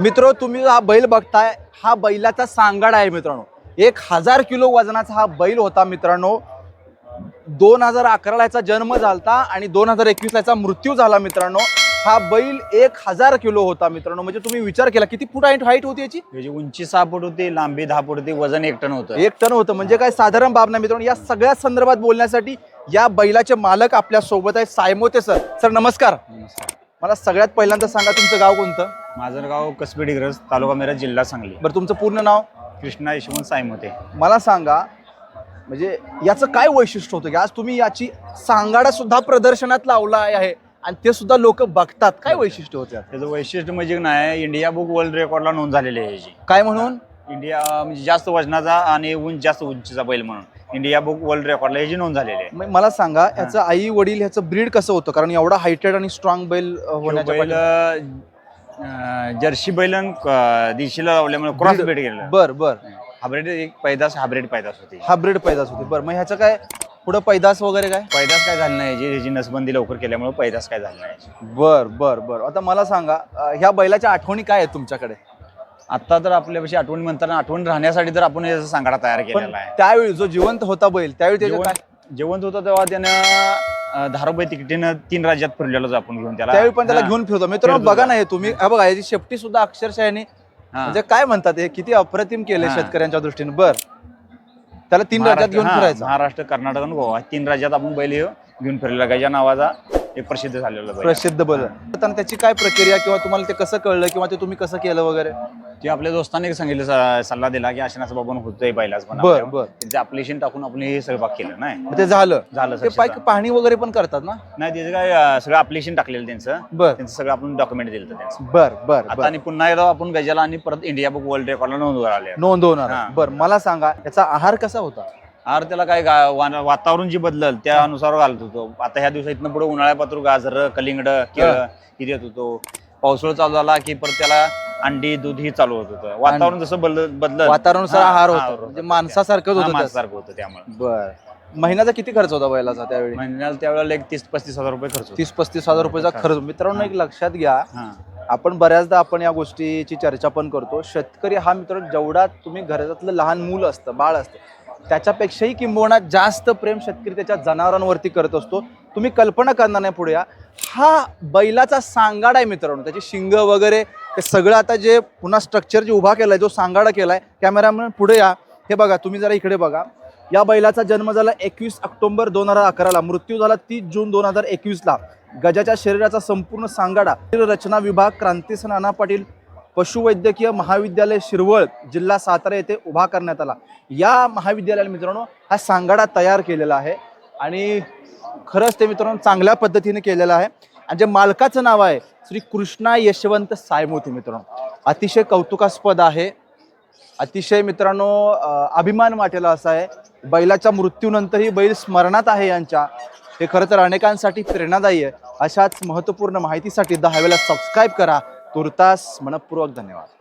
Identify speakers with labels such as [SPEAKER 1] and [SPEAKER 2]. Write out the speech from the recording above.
[SPEAKER 1] मित्र तुम्ही हा बैल बघताय हा बैलाचा सांगाडा आहे मित्रांनो. एक हजार किलो वजनाचा हा बैल होता मित्रांनो. दोन हजार अकराला याचा जन्म झालता आणि दोन हजार एकवीसला याचा मृत्यू झाला मित्रांनो. हा बैल एक हजार किलो होता मित्रांनो. म्हणजे तुम्ही विचार केला किती फूट हाईट हाईट होती याची?
[SPEAKER 2] त्याची उंची सहा फूट होती लांबी दहा फूट होती वजन एक टन होतं.
[SPEAKER 1] एक टन होतं. म्हणजे काय साधारण बाब नाही मित्रांनो. या सगळ्या संदर्भात बोलण्यासाठी या बैलाचे मालक आपल्यासोबत आहेत सायमोते सर. सर नमस्कार.
[SPEAKER 2] नमस्कार.
[SPEAKER 1] मला सगळ्यात पहिल्यांदा सांगा तुमचं गाव कोणतं?
[SPEAKER 2] माझं गाव कसबी डिग्रज तालुका मिरज जिल्हा सांगली.
[SPEAKER 1] बरं तुमचं पूर्ण नाव?
[SPEAKER 2] कृष्णा यशवंत सायमते
[SPEAKER 1] मला सांगा म्हणजे याचं काय वैशिष्ट्य होतं की आज तुम्ही याची सांगाडा सुद्धा प्रदर्शनात लावला आहे आणि ते सुद्धा लोक बघतात. काय वैशिष्ट्य होते यात?
[SPEAKER 2] त्याचं वैशिष्ट्य म्हणजे नाही इंडिया बुक वर्ल्ड रेकॉर्डला नोंद झालेली आहे याची.
[SPEAKER 1] काय म्हणून?
[SPEAKER 2] इंडिया म्हणजे जास्त वजनाचा आणि उंच जास्त उंचीचा बैल म्हणून. इंडिया बुक वर्ल्ड रेकॉर्डला याची नोंद झालेली आहे.
[SPEAKER 1] म- मला सांगा याचं आई वडील ह्याचं ब्रीड कसं होतं? कारण एवढा हायटेड आणि स्ट्रॉंग बैल अं, होण्याच्या
[SPEAKER 2] बैल
[SPEAKER 1] पाठी-
[SPEAKER 2] अं, जर्सी बैल आणि, अं, दिशीला लावल्यामुळे क्रॉस ब्रीड गेलं
[SPEAKER 1] बर बर.
[SPEAKER 2] हायब्रिड एक पैदास हायब्रिड पैदास होती.
[SPEAKER 1] हा ब्रीड पैदास होते. बरं मग ह्याचं काय? पुढं पैदास वगैरे काय?
[SPEAKER 2] पैदास काय झालं नाही. याची याची नसबंदी लवकर केल्यामुळे पैदास काय झालं नाही.
[SPEAKER 1] बर बर बर. आता मला सांगा अं, ह्या बैलाच्या आठवणी काय आहेत तुमच्याकडे?
[SPEAKER 2] आता तर आपल्यापाशी आठवण म्हणताना आठवण राहण्यासाठी तर आपण याचा सांगाडा तयार
[SPEAKER 1] पण
[SPEAKER 2] केलेला आहे.
[SPEAKER 1] त्यावेळी जो जिवंत होता बैल त्यावेळी त्याचं काय?
[SPEAKER 2] जेवण जेवण होतं तेव्हा त्यानं रुपये तिकिटीनं तीन राज्यात फिरलेलो आपण घेऊन त्याला.
[SPEAKER 1] त्यावेळी पण त्याला
[SPEAKER 2] हा.
[SPEAKER 1] घेऊन फिरतो. मित्रांनो
[SPEAKER 2] फिरतो
[SPEAKER 1] बघा. ना हे तुम्ही. हा बघा याची शेपटी सुद्धा अक्षरशः याने
[SPEAKER 2] हा.
[SPEAKER 1] म्हणजे काय म्हणतात हे? किती अप्रतिम केले
[SPEAKER 2] हा.
[SPEAKER 1] शेतकऱ्यांच्या दृष्टीने. बर. त्याला तीन राज्यात घेऊन
[SPEAKER 2] हा,
[SPEAKER 1] फिरायचं.
[SPEAKER 2] महाराष्ट्र कर्नाटक आणि गोवा. तीन राज्यात आपण बैल हे घेऊन फिरलेला. गजा नावाचा एक प्रसिद्ध झालेला बैल
[SPEAKER 1] प्रसिद्ध आता त्याची काय प्रक्रिया किंवा तुम्हाला ते कसं कळलं किंवा ते तुम्ही कसं केलं वगैरे?
[SPEAKER 2] ते आपल्या दोस्तांनी सांगितलं स- सल्ला दिला की अशा बाबा होतंय बैलाच पण
[SPEAKER 1] बर बर.
[SPEAKER 2] त्यांचं अप्लिकेशन टाकून आपण हे सगळं केलं नाही?
[SPEAKER 1] मग ते झालं.
[SPEAKER 2] झालं
[SPEAKER 1] ते पाहणी वगैरे पण करतात ना?
[SPEAKER 2] नाही त्याचं काय अं, सगळं अप्लिकेशन टाकलेलं त्यांचं
[SPEAKER 1] बर.
[SPEAKER 2] त्यांचं सगळं आपण डॉक्युमेंट दिलं होतं त्यांचं.
[SPEAKER 1] बर बर
[SPEAKER 2] आता
[SPEAKER 1] बर.
[SPEAKER 2] आणि पुन्हा एकदा आपण गजाला आणि परत इंडिया बुक वर्ल्ड रेकॉर्डला नोंद आले
[SPEAKER 1] नोंदवणार.
[SPEAKER 2] हा.
[SPEAKER 1] बर मला सांगा याचा आहार कसा होता?
[SPEAKER 2] आर त्याला काय गा- वा- वातावरण जे बदलल त्यानुसार घालत होतो. आता ह्या दिवसात पुढे उन्हाळ्यापात्र गाजर कलिंगड केळ हे. देत होतो. पावसाळा चालू झाला की परत त्याला अंडी दूध ही चालू होत होतं. वातावरण जसं बदल बदल
[SPEAKER 1] वातावरणानुसार आहार होता. म्हणजे माणसासारखंच होतं.
[SPEAKER 2] माणसासारखं होतं त्यामुळे.
[SPEAKER 1] बर. महिन्याचा किती खर्च होता बैलाचा त्यावेळी?
[SPEAKER 2] महिन्याला त्यावेळेला एक तीस पस्तीस हजार रुपये खर्च होतो.
[SPEAKER 1] तीस पस्तीस हजार रुपयाचा खर्च. मित्रांनो एक लक्षात घ्या.
[SPEAKER 2] हा.
[SPEAKER 1] आपण बऱ्याचदा आपण या गोष्टीची चर्चा पण करतो. शेतकरी हा मित्र जेवढा तुम्ही घरातलं लहान मूल असतं बाळ असतं त्याच्यापेक्षाही किंबहुना जास्त प्रेम शेतकरी त्याच्या जनावरांवरती करत असतो. तुम्ही कल्पना करणार नाही पुढे या. हा बैलाचा सांगाडा आहे मित्रांनो. त्याची शिंग वगैरे ते सगळं आता जे पुन्हा स्ट्रक्चर जे उभा केला आहे जो सांगाडा केला आहे कॅमेरामॅन पुढे या. हे बघा तुम्ही जरा इकडे बघा. या बैलाचा जन्म झाला एकवीस ऑक्टोबर दोन हजार अकराला. मृत्यू झाला तीस जून दोन हजार एकवीसला. गजाच्या शरीराचा संपूर्ण सांगाडा. रचना विभाग क्रांतीस नाना पाटील पशुवैद्यकीय महाविद्यालय शिरवळ जिल्हा सातारा येथे उभा करण्यात आला. या महाविद्यालयाला मित्रांनो हा सांगाडा तयार केलेला आहे. आणि खरंच ते मित्रांनो चांगल्या पद्धतीने केलेलं आहे. आणि जे मालकाचं नाव आहे श्री कृष्णा यशवंत सायमोती मित्रांनो. अतिशय कौतुकास्पद आहे. अतिशय मित्रांनो अभिमान वाटेला असा आहे. बैलाच्या मृत्यूनंतरही बैल स्मरणात आहे यांच्या. हे खरं तर अनेकांसाठी प्रेरणादायी आहे. अशाच महत्त्वपूर्ण माहितीसाठी दहा हवेला सबस्क्राईब करा. तुर्तास मनपूर्वक धन्यवाद.